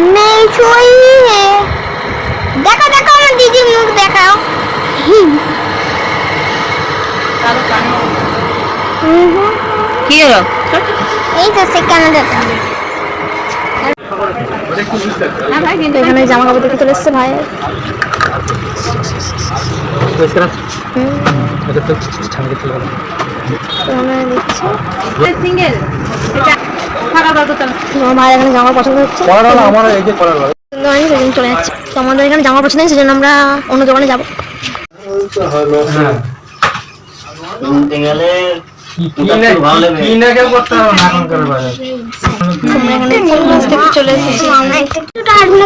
সামনে ছড়িয়ে দেখো দেখো আমার দিদির মুখ দেখাও। কি হলো? এই তো সে কেন এখানে জামা কাপড় দেখে চলে এসছে ভাই। সিঙ্গেল তোমার এখানে জামা পছন্দ হচ্ছে? আমার এই যে করার সেজন্য চলে যাচ্ছে। তো আমাদের এখানে জামা পছন্দ সেজন্য আমরা অন্য দোকানে যাব। হ্যাঁ চলে এসেছি একটু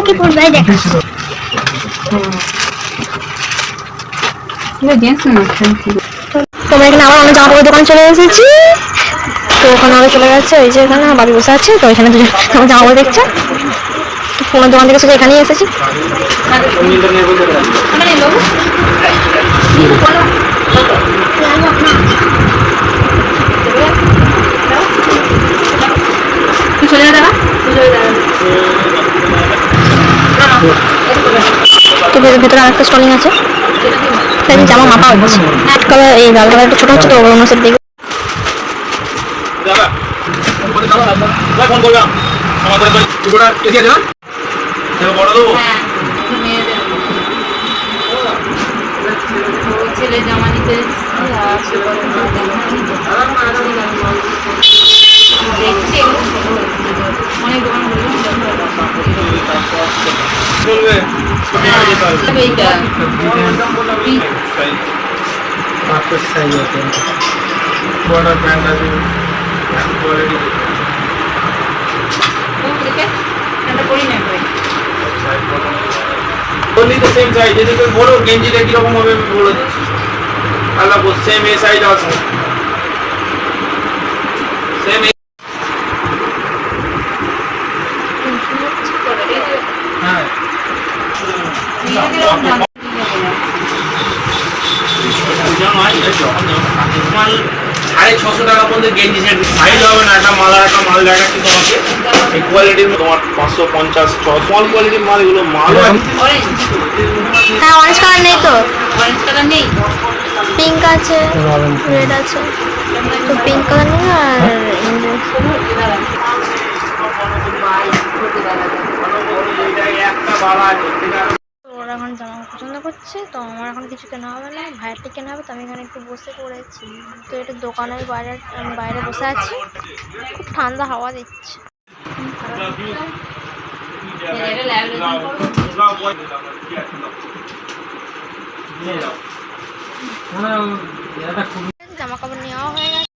কি পড়বে দেখা তোমরা এখানে আবার অনেক জামা কাপড়ের দোকানে চলে এসেছি। তো ওখানে আবার চলে যাচ্ছে ওই যে এখানে বাড়ি বসে আছে, তো এখানে দুজন আমার জামা কাপড় দেখছে। ফোনের দোকান থেকে শুধু এখানেই এসেছি। তো ভেতরে আরেকটা স্টলিং আছে। তাই জামা মাপা হচ্ছে এই লাল কালার একটু ছোট হচ্ছে, তো অন্য সেট ফোন করলাম। আমাদের দুটোটা এসে আছে বড় দেবো। হ্যাঁ ছেলে জামা নিতে দেখছি। অনেক দোকান চলবে এইটা। বড় প্যান্ট আছে। কোয়ালিটি দেখে এটা করি না করে only the same size যদি কেউ বড় গেঞ্জিটা কীরকম হবে আমি বলে দিচ্ছি। আল্লাহ সেম এ সাইজ আছে। সেম হ্যাঁ। সাড়ে ছশো টাকা পর্যন্ত গেঞ্জি সেট সাইজ হবে না একটা মাল আর একটা মাল দেখাচ্ছি তোমাকে এই কোয়ালিটির তোমার পাঁচশো পঞ্চাশ স্মল কোয়ালিটির মাল এগুলো মাল অরেঞ্জ হ্যাঁ অরেঞ্জ কালার নেই তো অরেঞ্জ কালার নেই পিঙ্ক আছে রেড আছে তো পিঙ্ক কালার নেই আর একটা ওরা এখন জামা পছন্দ করছে, তো আমার এখন কিছু কেনা হবে না, ভাইয়েরটা কেনা হবে, তো আমি এখানে একটু বসে পড়েছি। তো এটা দোকানের বাইরে বাইরে বসে আছি। খুব ঠান্ডা হাওয়া দিচ্ছে। খুব জামা কাপড় নেওয়া হয়ে গেছে।